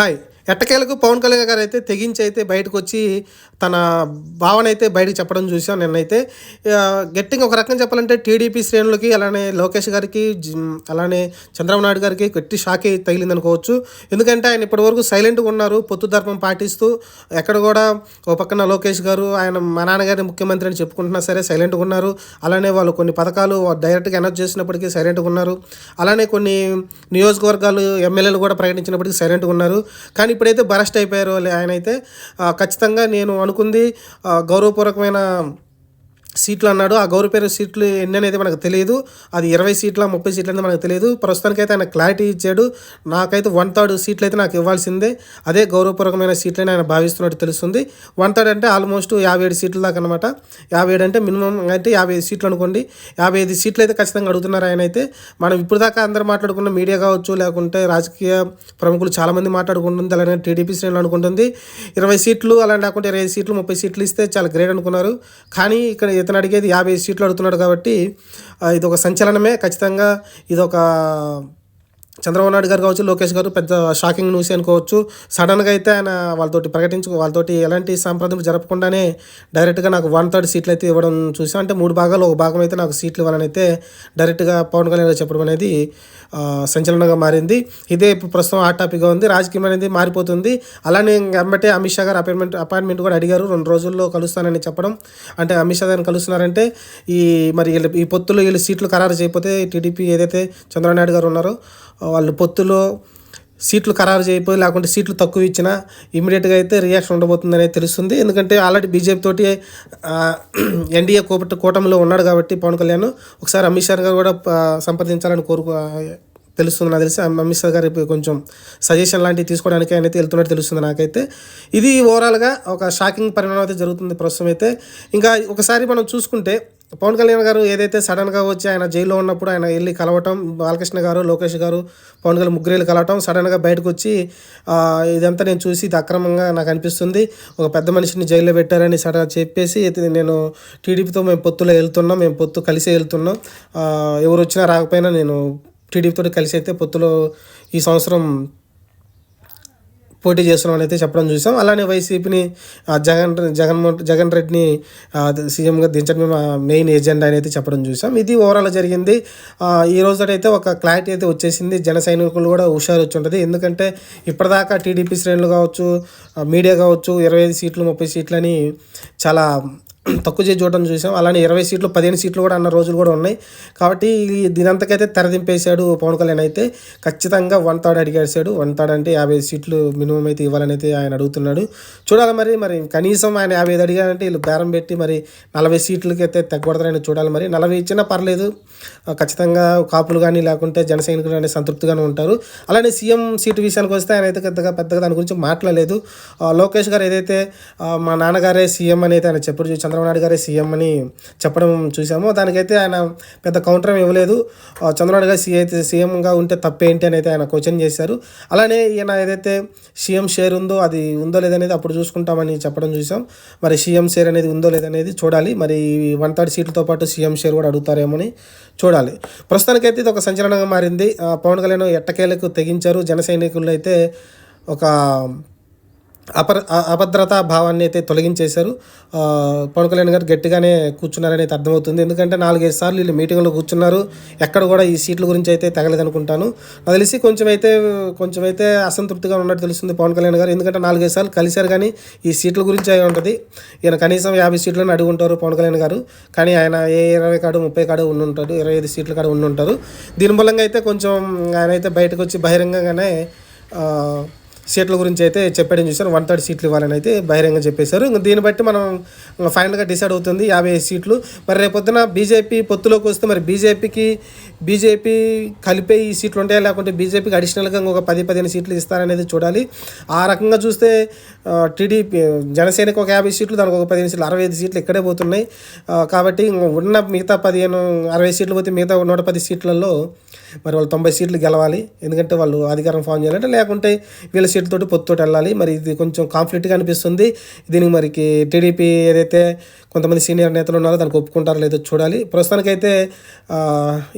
はい。ఎట్టకేలకు పవన్ కళ్యాణ్ గారు అయితే తెగించి అయితే బయటకు వచ్చి తన భావన అయితే బయటకు చెప్పడం చూసాం నిన్నైతే గట్టిగా ఒక రకంగా చెప్పాలంటే టీడీపీ శ్రేణులకి అలానే లోకేష్ గారికి అలానే చంద్రబాబు నాయుడు గారికి గట్టి షాకే తగిలింది అనుకోవచ్చు ఎందుకంటే ఆయన ఇప్పటివరకు సైలెంట్గా ఉన్నారు పొత్తు ధర్మం పాటిస్తూ ఎక్కడ కూడా ఓ పక్కన లోకేష్ గారు ఆయన మా నాన్నగారిని ముఖ్యమంత్రి అని చెప్పుకుంటున్నా సరే సైలెంట్గా ఉన్నారు. అలానే వాళ్ళు కొన్ని పథకాలు డైరెక్ట్గా అనౌన్స్ చేసినప్పటికీ సైలెంట్గా ఉన్నారు. అలానే కొన్ని నియోజకవర్గాలు ఎమ్మెల్యేలు కూడా ప్రకటించినప్పటికీ సైలెంట్గా ఉన్నారు. కానీ ఇప్పుడైతే బరస్ట్ అయిపోయారు వాళ్ళు ఆయన అయితే ఖచ్చితంగా నేను అనుకుంది గౌరవపూర్వకమైన సీట్లు అన్నాడు. ఆ గౌరవ సీట్లు ఎన్ని అనేది మనకు తెలియదు అది ఇరవై సీట్ల ముప్పై సీట్లు అనేది మనకు తెలియదు. ప్రస్తుతానికైతే ఆయన క్లారిటీ ఇచ్చాడు. నాకైతే వన్ థర్డ్ సీట్లు అయితే నాకు ఇవ్వాల్సిందే. అదే గౌరవపూర్వకమైన సీట్లు ఆయన భావిస్తున్నట్టు తెలుస్తుంది. వన్ థర్డ్ అంటే ఆల్మోస్ట్ యాభై ఏడు సీట్ల దాకా అనమాట యాభై ఏడు అంటే మినిమం అంటే యాభై ఐదు సీట్లు అనుకోండి. యాభై ఐదు సీట్లు అయితే ఖచ్చితంగా అడుగుతున్నారు ఆయన అయితే. మనం ఇప్పుడు దాకా అందరూ మాట్లాడుకున్న మీడియా కావచ్చు లేకుంటే రాజకీయ ప్రముఖులు చాలామంది మాట్లాడుకుంటుంది అలానే టీడీపీ శ్రేణులు అనుకుంటుంది. ఇరవై సీట్లు అలా లేకుంటే ఇరవై సీట్లు ముప్పై సీట్లు ఇస్తే చాలా గ్రేట్ అనుకున్నారు. కానీ ఇక్కడ ఇతను అడిగేది యాభై సీట్లు అడుగుతున్నాడు కాబట్టి ఇది ఒక సంచలనమే. ఖచ్చితంగా ఇదొక చంద్రబాబు నాయుడు గారు కావచ్చు లోకేష్ గారు పెద్ద షాకింగ్ న్యూస్ అనుకోవచ్చు. సడన్గా అయితే ఆయన వాళ్ళతోటి ప్రకటించు వాళ్ళతోటి ఎలాంటి సంప్రదింపులు జరపకుండానే డైరెక్ట్గా నాకు వన్ థర్డ్ సీట్లు అయితే ఇవ్వడం చూసాం. అంటే మూడు భాగాలు ఒక భాగం అయితే నాకు సీట్లు ఇవ్వాలని అయితే డైరెక్ట్గా పవన్ కళ్యాణ్ గారు చెప్పడం అనేది సంచలనంగా మారింది. ఇదే ఇప్పుడు ప్రస్తుతం హాట్ టాపిక్గా ఉంది. రాజకీయం అనేది మారిపోతుంది. అలానే వెంబటే అమిత్ షా గారు అపాయింట్మెంట్ అపాయింట్మెంట్ కూడా అడిగారు. రెండు రోజుల్లో కలుస్తానని చెప్పడం. అంటే అమిత్ షా గారిని కలుస్తున్నారంటే ఈ మరి వీళ్ళు ఈ పొత్తులు వీళ్ళు సీట్లు ఖరారు చేయకపోతే టీడీపీ ఏదైతే చంద్రబాబు నాయుడు గారు ఉన్నారో వాళ్ళు పొత్తులో సీట్లు ఖరారు చేయకపోయి లేకుంటే సీట్లు తక్కువ ఇచ్చినా ఇమీడియట్గా అయితే రియాక్షన్ ఉండబోతుందనే తెలుస్తుంది. ఎందుకంటే ఆల్రెడీ బీజేపీ తోటి ఎన్డీఏ కూట కూటమిలో ఉన్నాడు కాబట్టి పవన్ కళ్యాణ్ ఒకసారి అమిత్ షా గారు కూడా సంప్రదించాలని కోరుకు తెలుస్తుంది నాకు తెలిసి అమిత్ షా గారు కొంచెం సజెషన్ లాంటివి తీసుకోవడానికి ఆయన అయితే వెళ్తున్నట్టు తెలుస్తుంది నాకైతే. ఇది ఓవరాల్గా ఒక షాకింగ్ పరిణామం అయితే జరుగుతుంది ప్రస్తుతం అయితే. ఇంకా ఒకసారి మనం చూసుకుంటే పవన్ కళ్యాణ్ గారు ఏదైతే సడన్గా వచ్చి ఆయన జైల్లో ఉన్నప్పుడు ఆయన వెళ్ళి కలవటం బాలకృష్ణ గారు లోకేష్ గారు పవన్ కళ్యాణ్ ముగ్గురేళ్ళు కలవటం సడన్గా బయటకు వచ్చి ఇదంతా నేను చూసి ఇది అక్రమంగా నాకు అనిపిస్తుంది. ఒక పెద్ద మనిషిని జైల్లో పెట్టారని సడన్ చెప్పేసి నేను టీడీపీతో మేము పొత్తులో వెళ్తున్నాం మేము పొత్తు కలిసే వెళ్తున్నాం. ఎవరు వచ్చినా రాకపోయినా నేను టీడీపీతో కలిసి అయితే పొత్తులో ఈ సంవత్సరం పోటీ చేస్తున్నామని అయితే చెప్పడం చూసాం. అలానే వైసీపీని జగన్ జగన్మోహన్ జగన్ రెడ్డిని సీఎంగా దించడం మెయిన్ ఎజెండా అని అయితే చెప్పడం చూసాం. ఇది ఓవరాల్ జరిగింది. ఈ రోజు అయితే ఒక క్లారిటీ అయితే వచ్చేసింది. జన సైనికులు కూడా హుషారు వచ్చి ఉంటుంది. ఎందుకంటే ఇప్పటిదాకా టీడీపీ శ్రేణులు కావచ్చు మీడియా కావచ్చు ఇరవై ఐదు సీట్లు ముప్పై సీట్లని చాలా తక్కువ చేసి చూడడం చూసాం. అలానే ఇరవై సీట్లు పదిహేను సీట్లు కూడా అన్న రోజులు కూడా ఉన్నాయి. కాబట్టి దీనంతకైతే తెరదింపేశాడు పవన్ కళ్యాణ్ అయితే ఖచ్చితంగా వన్ థర్డ్ అడిగేసాడు వన్ థర్డ్ అంటే యాభై సీట్లు మినిమం అయితే ఇవ్వాలని అయితే ఆయన అడుగుతున్నాడు. చూడాలి మరి మరి కనీసం ఆయన యాభై ఐదు అడిగారంటే వీళ్ళు బేరం పెట్టి మరి నలభై సీట్లకి అయితే తగ్గకూడదని చూడాలి మరి. నలభై ఇచ్చినా పర్లేదు. ఖచ్చితంగా కాపులు కానీ లేకుంటే జన సైనికులు కానీ సంతృప్తిగానే ఉంటారు. అలానే సీఎం సీటు విషయానికి వస్తే ఆయన అయితే పెద్దగా పెద్దగా దాని గురించి మాట్లాడలేదు. లోకేష్ గారు ఏదైతే మా నాన్నగారే సీఎం అని అయితే ఆయన చెప్పారు చూ- చంద్రబాబు నాయుడు గారే సీఎం అని చెప్పడం చూసాము. దానికైతే ఆయన పెద్ద కౌంటర్ ఇవ్వలేదు. చంద్రబాబు గారు సీ అయితే సీఎంగా ఉంటే తప్పేంటి అని అయితే ఆయన క్వశ్చన్ చేశారు. అలానే ఈయన ఏదైతే సీఎం షేర్ ఉందో అది ఉందో లేదనేది అప్పుడు చూసుకుంటామని చెప్పడం చూసాం. మరి సీఎం షేర్ అనేది ఉందో లేదనేది చూడాలి. మరి వన్ థర్డ్ సీట్లతో పాటు సీఎం షేర్ కూడా అడుగుతారేమో అని చూడాలి. ప్రస్తుతానికైతే ఇది ఒక సంచలనంగా మారింది. ఆ, పవన్ కళ్యాణ్ ఎట్టకేలకు తెగించారు. జన సైనికులు అయితే ఒక అపర అభద్రతా భావాన్ని అయితే తొలగించేశారు. పవన్ కళ్యాణ్ గారు గట్టిగానే కూర్చున్నారని అయితే అర్థమవుతుంది. ఎందుకంటే నాలుగైదు సార్లు వీళ్ళు మీటింగ్లో కూర్చున్నారు. ఎక్కడ కూడా ఈ సీట్ల గురించి అయితే తగలేదనుకుంటాను. నాకు తెలిసి కొంచెం అయితే కొంచెం అయితే అసంతృప్తిగా ఉన్నట్టు తెలుస్తుంది పవన్ కళ్యాణ్ గారు. ఎందుకంటే నాలుగైదు సార్లు కలిశారు కానీ ఈ సీట్ల గురించి అయి ఉంటుంది. ఈయన కనీసం యాభై సీట్లను అడుగుంటారు పవన్ కళ్యాణ్ గారు. కానీ ఆయన ఏ ఇరవై కాడు ముప్పై కాడు ఉండి ఉంటాడు. ఇరవై ఐదు సీట్ల కాడు ఉండి ఉంటారు. దీని మూలంగా అయితే కొంచెం ఆయన అయితే బయటకు వచ్చి బహిరంగంగానే సీట్ల గురించి అయితే చెప్పడం చూశారు. వన్ థర్డ్ సీట్లు ఇవ్వాలని అయితే బహిరంగ చెప్పేశారు. ఇంకా దీన్ని బట్టి మనం ఫైనల్గా డిసైడ్ అవుతుంది యాభై ఐదు సీట్లు. మరి రేపొద్దున బీజేపీ పొత్తులోకి వస్తే మరి బీజేపీకి బీజేపీ కలిపే ఈ సీట్లు ఉంటాయా? లేకుంటే బీజేపీకి అడిషనల్గా ఇంకొక పది పదిహేను సీట్లు ఇస్తారనేది చూడాలి. ఆ రకంగా చూస్తే టీడీపీ జనసేనకి ఒక యాభై సీట్లు దానికి ఒక పదిహేను సీట్లు అరవై ఐదు సీట్లు ఇక్కడే పోతున్నాయి. కాబట్టి ఉన్న మిగతా పదిహేను అరవై సీట్లు పోతే మిగతా నూట పది సీట్లలో మరి వాళ్ళు తొంభై సీట్లు గెలవాలి. ఎందుకంటే వాళ్ళు అధికారం ఫామ్ చేయాలంటే లేకుంటే వీళ్ళ సీట్లతోటి పొత్తుతోటి వెళ్ళాలి. మరి ఇది కొంచెం కాన్ఫ్లిక్ట్గా అనిపిస్తుంది. దీనికి మరికి టీడీపీ ఏదైతే కొంతమంది సీనియర్ నేతలు ఉన్నారో దానికి ఒప్పుకుంటారో లేదో చూడాలి. ప్రస్తుతానికైతే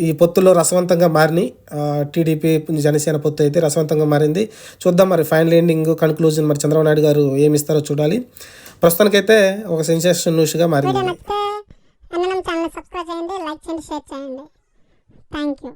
ఈ పొత్తులో రసవంతంగా మారినాయి. టీడీపీ జనసేన పొత్తు అయితే రసవంతంగా మారింది. చూద్దాం మరి ఫైనల్ ఎండింగ్ కన్క్లూజన్ మరి చంద్రబాబు నాయుడు గారు ఏమి ఇస్తారో చూడాలి. ప్రస్తుతానికైతే ఒక సెన్సేషన్ న్యూస్గా మారింది. ఛానల్ సబ్స్క్రైబ్ చేయండి లైక్ చేయండి షేర్ చేయండి. Thank you